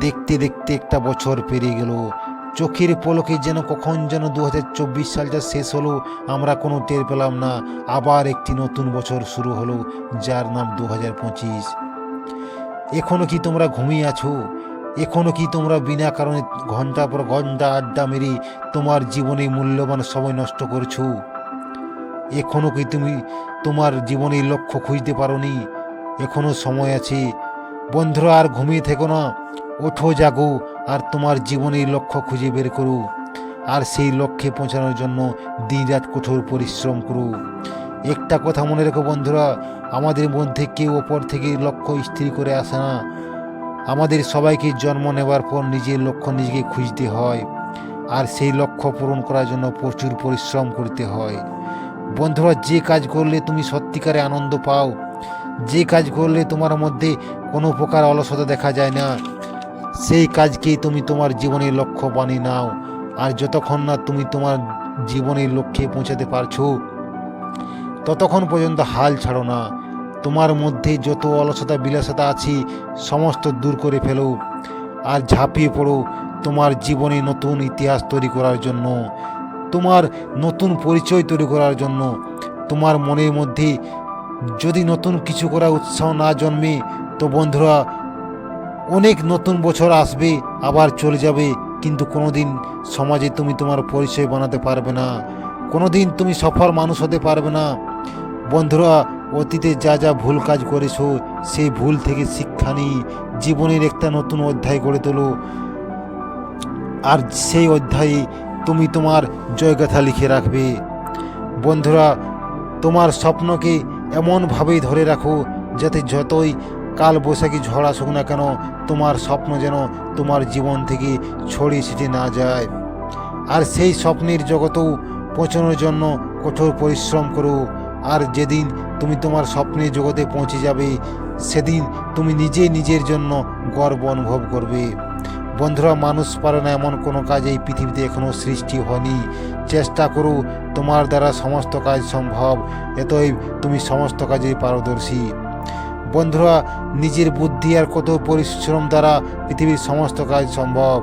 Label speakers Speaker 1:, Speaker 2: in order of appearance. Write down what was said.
Speaker 1: দেখতে দেখতে একটা বছর পেরিয়ে গেল। চোখের পলকে যেন কখন যেন দু হাজার চব্বিশ সালটা শেষ হলো, আমরা কোনো টের পেলাম না। আবার একটি নতুন বছর শুরু হলো, যার নাম দু এখনও কি তোমরা ঘুমিয়ে আছো? এখনও কি তোমরা বিনা কারণে ঘণ্টা পর ঘণ্টা আড্ডা মেরে তোমার জীবনে মূল্যবান সময় নষ্ট করছ? এখনও কি তুমি তোমার জীবনের লক্ষ্য খুঁজতে পারোনি? এখনও সময় আছে। বন্ধুরা, আর ঘুমিয়ে থেকো না। ওঠো জাগো, আর তোমার জীবনের লক্ষ্য খুঁজে বের করো। আর সেই লক্ষ্যে পৌঁছানোর জন্য দিনরাত কঠোর পরিশ্রম করো। একটা কথা মনে রেখো বন্ধুরা, আমাদের মধ্যে কেউ ওপর থেকে লক্ষ্য স্থির করে আসে না। আমাদের সবাইকে জন্ম নেবার পর নিজের লক্ষ্য নিজেকে খুঁজতে হয়, আর সেই লক্ষ্য পূরণ করার জন্য প্রচুর পরিশ্রম করতে হয়। বন্ধুরা, যে কাজ করলে তুমি সত্যিকারে আনন্দ পাও, যে কাজ করলে তোমার মধ্যে কোনো প্রকার অলসতা দেখা যায় না। সেই কাজকেই তুমি তোমার জীবনের লক্ষ্য বানিয়ে নাও। আর যতক্ষণ না তুমি তোমার জীবনের লক্ষ্যে পৌঁছাতে পারছ, ততক্ষণ পর্যন্ত হাল ছাড়ো না। তোমার মধ্যে যত অলসতা বিলাসতা আছে, সমস্ত দূর করে ফেলো আর ঝাঁপিয়ে পড়ো তোমার জীবনে নতুন ইতিহাস তৈরি করার জন্য, তোমার নতুন পরিচয় তৈরি করার জন্য। তোমার মনের মধ্যে যদি নতুন কিছু করার উৎসাহ না জন্মে, তো বন্ধুরা অনেক নতুন বছর আসবে, আবার চলে যাবে, কিন্তু কোনোদিন সমাজে তুমি তোমার পরিচয় বানাতে পারবে না, কোনোদিন তুমি সফল মানুষ হতে পারবে না। বন্ধুরা, অতীতে যা যা ভুল কাজ করেছ, সেই ভুল থেকে শিক্ষা নিই জীবনের একটা নতুন অধ্যায় গড়ে তোলো। আর সেই অধ্যায়ে তুমি তোমার জয়গাথা লিখে রাখবে। বন্ধুরা, তোমার স্বপ্নকে এমনভাবেই ধরে রাখো, যাতে যতই কাল বৈশাখী ঝড় আসুক না কেন, তোমার স্বপ্ন যেন তোমার জীবন থেকে ছড়িয়ে ছিটে না যায়। আর সেই স্বপ্নের জগতেও পৌঁছানোর জন্য কঠোর পরিশ্রম করো। আর যেদিন তুমি তোমার স্বপ্নের জগতে পৌঁছে যাবে, সেদিন তুমি নিজে নিজের জন্য গর্ব অনুভব করবে। বন্ধুরা, মানুষ পারে না এমন কোনো কাজ এই পৃথিবীতে এখনও সৃষ্টি হয়নি। চেষ্টা করো, তোমার দ্বারা সমস্ত কাজ সম্ভব। এতই তুমি সমস্ত কাজে পারদর্শী। বন্ধুরা নিজের বুদ্ধি আর কত পরিশ্রম দ্বারা পৃথিবীর সমস্ত কাজ সম্ভব।